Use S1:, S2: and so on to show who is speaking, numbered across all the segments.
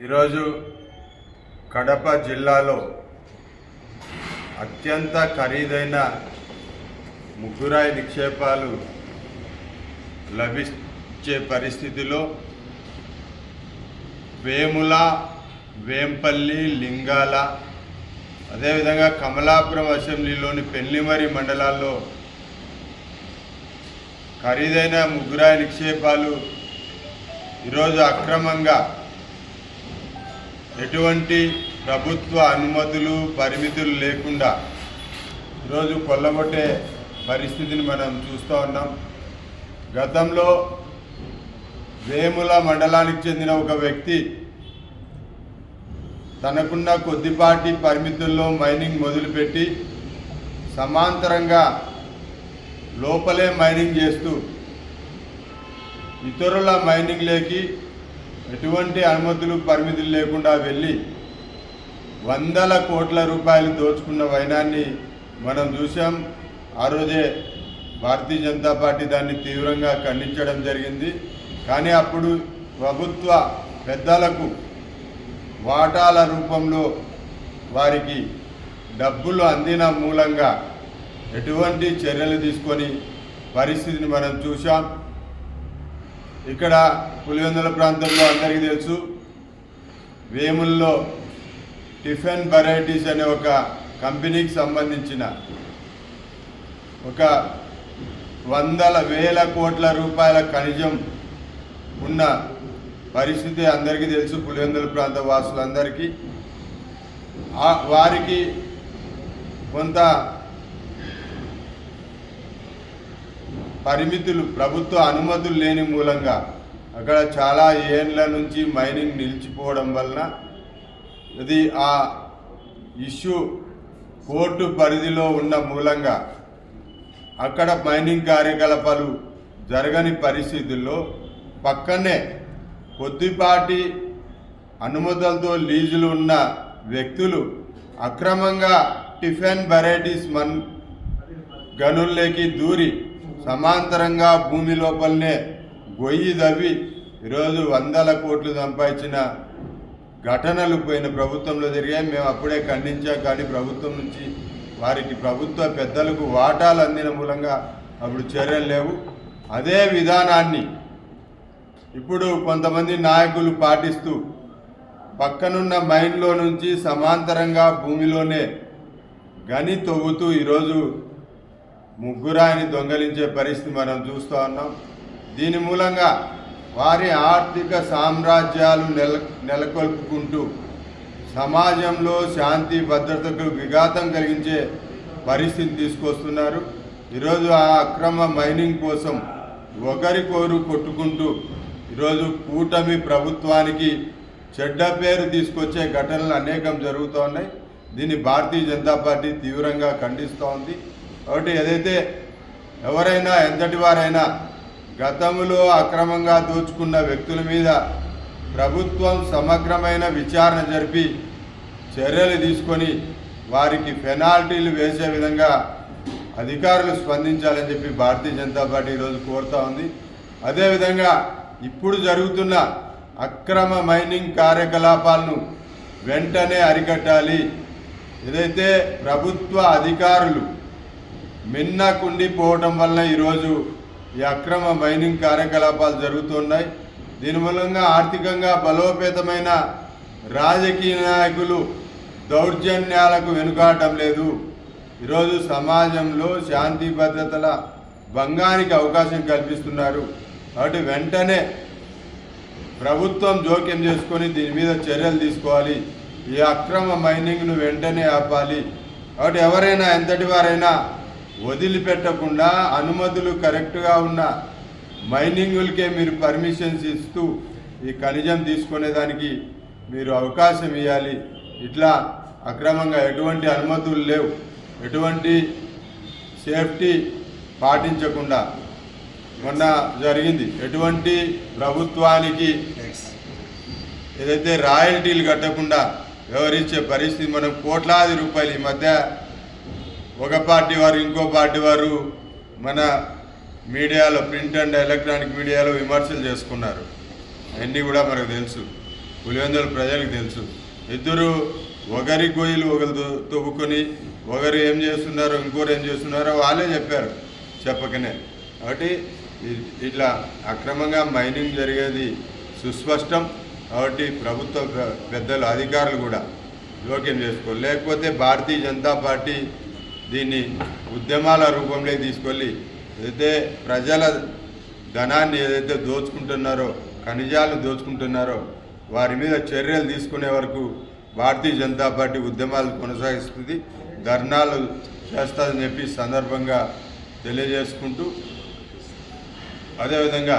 S1: ఈరోజు కడప జిల్లాలో అత్యంత ఖరీదైన ముగ్గురాయి నిక్షేపాలు లభించే పరిస్థితిలో వేముల వేంపల్లి లింగాల అదేవిధంగా కమలాపురం అసెంబ్లీలోని పెళ్ళిమరి మండలాల్లో ఖరీదైన ముగ్గురాయి నిక్షేపాలు ఈరోజు అక్రమంగా ఎటువంటి ప్రభుత్వ అనుమతులు పరిమితులు లేకుండా ఈరోజు కొల్లగొట్టే పరిస్థితిని మనం చూస్తూ ఉన్నాం. గతంలో వేముల మండలానికి చెందిన ఒక వ్యక్తి తనకున్న కొద్దిపాటి పరిమితుల్లో మైనింగ్ మొదలుపెట్టి సమాంతరంగా లోపలే మైనింగ్ చేస్తూ ఇతరుల మైనింగ్లోకి ఎటువంటి అనుమతులు పరిమితులు లేకుండా వెళ్ళి వందల కోట్ల రూపాయలు దోచుకున్న వైనాన్ని మనం చూసాం ఆ రోజే భారతీయ జనతా పార్టీ దాన్ని తీవ్రంగా ఖండించడం జరిగింది. కానీ అప్పుడు ప్రభుత్వ పెద్దలకు వాటాల రూపంలో వారికి డబ్బులు అందిన మూలంగా ఎటువంటి చర్యలు తీసుకొని పరిస్థితిని మనం చూసాం ఇక్కడ పులివెందుల ప్రాంతంలో అందరికీ తెలుసు వేముల్లో టిఫిన్ వెరైటీస్ అనే ఒక కంపెనీకి సంబంధించిన ఒక వందల వేల కోట్ల రూపాయల ఖనిజం ఉన్న పరిస్థితి అందరికీ తెలుసు పులివెందుల ప్రాంత వాసులందరికీ. ఆ- వారికి కొంత పరిమితులు ప్రభుత్వ అనుమతులు లేని మూలంగా అక్కడ చాలా ఏండ్ల నుంచి మైనింగ్ నిలిచిపోవడం వలన ఇది ఆ ఇష్యూ కోర్టు పరిధిలో ఉన్న మూలంగా అక్కడ మైనింగ్ కార్యకలాపాలు జరగని పరిస్థితుల్లో పక్కనే కొద్దిపాటి అనుమతులతో లీజులు ఉన్న వ్యక్తులు అక్రమంగా టిఫిన్ వెరైటీస్ మన్ గనుల్లోకి దూరి సమాంతరంగా భూమి లోపలనే గొయ్యి దవ్వి ఈరోజు వందల కోట్లు సంపాదించిన ఘటనలు పోయిన ప్రభుత్వంలో జరిగాయి మేము అప్పుడే ఖండించాం కానీ ప్రభుత్వం నుంచి వారికి ప్రభుత్వ పెద్దలకు వాటాలు అందిన మూలంగా అప్పుడు చర్యలు లేవు. అదే విధానాన్ని ఇప్పుడు కొంతమంది నాయకులు పాటిస్తూ పక్కనున్న మైండ్లో నుంచి సమాంతరంగా భూమిలోనే గని తవ్వుతూ ఈరోజు ముగ్గురాయిని దొంగలించే పరిస్థితి మనం చూస్తూ ఉన్నాం. దీని మూలంగా వారి ఆర్థిక సామ్రాజ్యాలు నెల నెలకొల్పుకుంటూ సమాజంలో శాంతి భద్రతకు విఘాతం కలిగించే పరిస్థితి తీసుకొస్తున్నారు. ఈరోజు ఆ అక్రమ మైనింగ్ కోసం ఒకరికొరు కొట్టుకుంటూ ఈరోజు కూటమి ప్రభుత్వానికి చెడ్డ పేరు తీసుకొచ్చే ఘటనలు అనేకం జరుగుతూ ఉన్నాయి. దీన్ని భారతీయ జనతా పార్టీ తీవ్రంగా ఖండిస్తూ ఉంది. కాబట్టి ఏదైతే ఎవరైనా ఎంతటి వారైనా గతంలో అక్రమంగా దోచుకున్న వ్యక్తుల మీద ప్రభుత్వం సమగ్రమైన విచారణ జరిపి చర్యలు తీసుకొని వారికి పెనాల్టీలు వేసే విధంగా అధికారులు స్పందించాలని చెప్పి భారతీయ జనతా పార్టీ ఈరోజు కోరుతా ఉంది. అదేవిధంగా ఇప్పుడు జరుగుతున్న అక్రమ మైనింగ్ కార్యకలాపాలను వెంటనే అరికట్టాలి. ఏదైతే ప్రభుత్వ అధికారులు మిన్నకుండిపోవటం వలన ఈరోజు ఈ అక్రమ మైనింగ్ కార్యకలాపాలు జరుగుతున్నాయి. దీని మూలంగా ఆర్థికంగా బలోపేతమైన రాజకీయ నాయకులు దౌర్జన్యాలకు వెనుకాడటం లేదు. ఈరోజు సమాజంలో శాంతి భద్రతల భంగానికి అవకాశం కల్పిస్తున్నారు. కాబట్టి వెంటనే ప్రభుత్వం జోక్యం చేసుకొని దీని మీద చర్యలు తీసుకోవాలి. ఈ అక్రమ మైనింగ్ను వెంటనే ఆపాలి. కాబట్టి ఎవరైనా ఎంతటి వారైనా వదిలిపెట్టకుండా అనుమతులు కరెక్ట్గా ఉన్న మైనింగులకే మీరు పర్మిషన్స్ ఇస్తూ ఈ ఖనిజం తీసుకునేదానికి మీరు అవకాశం ఇవ్వాలి ఇట్లా అక్రమంగా ఎటువంటి అనుమతులు లేవు. ఎటువంటి సేఫ్టీ పాటించకుండా మొన్న జరిగింది. ఎటువంటి ప్రభుత్వానికి ఏదైతే రాయల్టీలు కట్టకుండా వ్యవహరించే పరిస్థితి మనం కోట్లాది రూపాయలు ఈ మధ్య ఒక పార్టీ వారు ఇంకో పార్టీ వారు మన మీడియాలో ప్రింట్ అండ్ ఎలక్ట్రానిక్ మీడియాలో విమర్శలు చేసుకున్నారు. అవన్నీ కూడా మనకు తెలుసు. పులివెందుల ప్రజలకు తెలుసు. ఇద్దరు ఒకరి గొయ్యలు ఒకరు తో- ఒకరు ఏం చేస్తున్నారో ఇంకోరు ఏం చేస్తున్నారో వాళ్ళే చెప్పారు చెప్పకనే. కాబట్టి ఇట్లా అక్రమంగా మైనింగ్ జరిగేది సుస్పష్టం. కాబట్టి ప్రభుత్వ పె- పెద్దలు అధికారులు కూడా జోక్యం చేసుకోవాలి. లేకపోతే భారతీయ జనతా పార్టీ దీన్ని ఉద్యమాల రూపంలో తీసుకెళ్ళి ఏదైతే ప్రజల ధనాన్ని ఏదైతే దోచుకుంటున్నారో ఖనిజాలు దోచుకుంటున్నారో వారి మీద చర్యలు తీసుకునే వరకు భారతీయ జనతా పార్టీ ఉద్యమాలు కొనసాగిస్తుంది ధర్నాలు చేస్తుందని చెప్పి సందర్భంగా తెలియజేసుకుంటూ అదేవిధంగా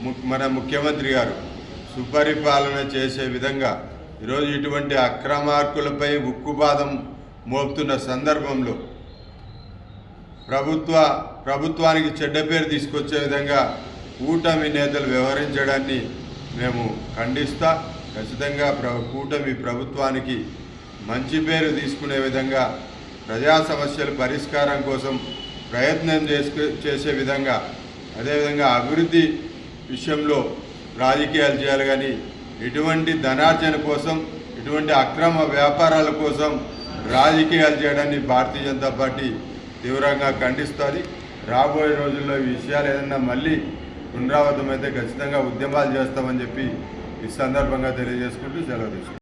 S1: ము- మన ముఖ్యమంత్రి గారు సుపరిపాలన చేసే విధంగా ఈరోజు ఇటువంటి అక్రమార్కులపై ఉక్కుపాదం మోపుతున్న సందర్భంలో ప్రభుత్వ ప్రభుత్వానికి చెడ్డ పేరు తీసుకొచ్చే విధంగా కూటమి నేతలు వ్యవహరించడాన్ని మేము ఖండిస్తా ఖచ్చితంగా ప్ర కూటమి ప్రభుత్వానికి మంచి పేరు తీసుకునే విధంగా ప్రజా సమస్యల పరిష్కారం కోసం ప్రయత్నం చేసుకు చేసే విధంగా అదేవిధంగా అభివృద్ధి విషయంలో రాజకీయాలు చేయాలి కానీ ఎటువంటి ధనార్జన కోసం ఎటువంటి అక్రమ వ్యాపారాల కోసం రాజకీయాలు చేయడాన్ని భారతీయ జనతా పార్టీ తీవ్రంగా ఖండిస్తుంది. రాబోయే రోజుల్లో ఈ విషయాలు ఏదన్నా మళ్ళీ పునరావృతమైతే ఖచ్చితంగా ఉద్యమాలు చేస్తామని చెప్పి ఈ సందర్భంగా తెలియజేసుకుంటూ సెలవు తీసుకుంటాం